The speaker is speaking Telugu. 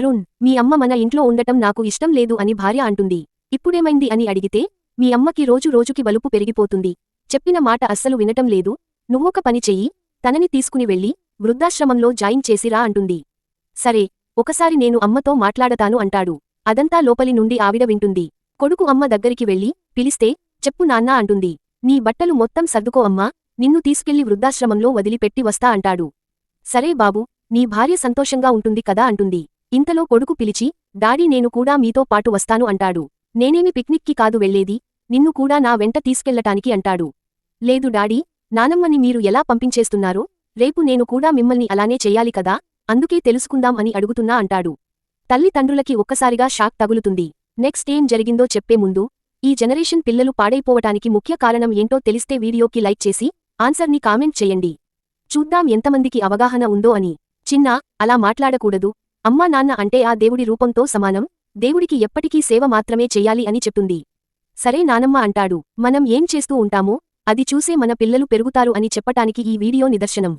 అరుణ్ మీ అమ్మ మన ఇంట్లో ఉండటం నాకు ఇష్టం లేదు అని భార్య అంటుంది. ఇప్పుడేమైంది అని అడిగితే మీ అమ్మకి రోజు రోజుకి బలుపు పెరిగిపోతుంది. చెప్పిన మాట అస్సలు వినటం లేదు. నువ్వొక పని చెయ్యి. తనని తీసుకుని వెళ్ళి వృద్ధాశ్రమంలో జాయిన్ చేసిరా అంటుంది. సరే ఒకసారి నేను అమ్మతో మాట్లాడతాను అంటాడు. అదంతా లోపలి నుండి ఆవిడ వింటుంది. కొడుకు అమ్మ దగ్గరికి వెళ్ళి పిలిస్తే చెప్పు నాన్నా అంటుంది. నీ బట్టలు మొత్తం సర్దుకో అమ్మా. నిన్ను తీసుకెళ్ళి వృద్ధాశ్రమంలో వదిలిపెట్టి వస్తా అంటాడు. సరే బాబు నీ భార్య సంతోషంగా ఉంటుంది కదా అంటుంది. ఇంతలో కొడుకు పిలిచి డాడీ నేను కూడా మీతో పాటు వస్తాను అంటాడు. నేనేమి పిక్నిక్కి కాదు వెళ్ళేది నిన్ను కూడా నా వెంట తీసుకెళ్ళటానికి అంటాడు. లేదు డాడీ నానమ్మని మీరు ఎలా పంపించేస్తున్నారో? రేపు నేను కూడా మిమ్మల్ని అలానే చెయ్యాలి కదా అందుకే తెలుసుకుందాం అని అడుగుతున్నా అంటాడు. తల్లితండ్రులకి ఒక్కసారిగా షాక్ తగులుతుంది. నెక్స్ట్ ఏం జరిగిందో చెప్పే ముందు ఈ జనరేషన్ పిల్లలు పాడైపోవటానికి ముఖ్య కారణం ఏంటో తెలిస్తే వీడియోకి లైక్ చేసి ఆన్సర్ని కామెంట్ చేయండి. చూద్దాం ఎంతమందికి అవగాహన ఉందో అని. చిన్న అలా మాట్లాడకూడదు. అమ్మా నాన్న అంటే ఆ దేవుడి రూపంతో సమానం దేవుడికి ఎప్పటికీ సేవ మాత్రమే చెయ్యాలి అని చెప్తుంది. సరే నానమ్మ అంటాడు మనం ఏం చేస్తూ ఉంటామో అది చూసే మన పిల్లలు పెరుగుతారు అని చెప్పటానికి ఈ వీడియో నిదర్శనం.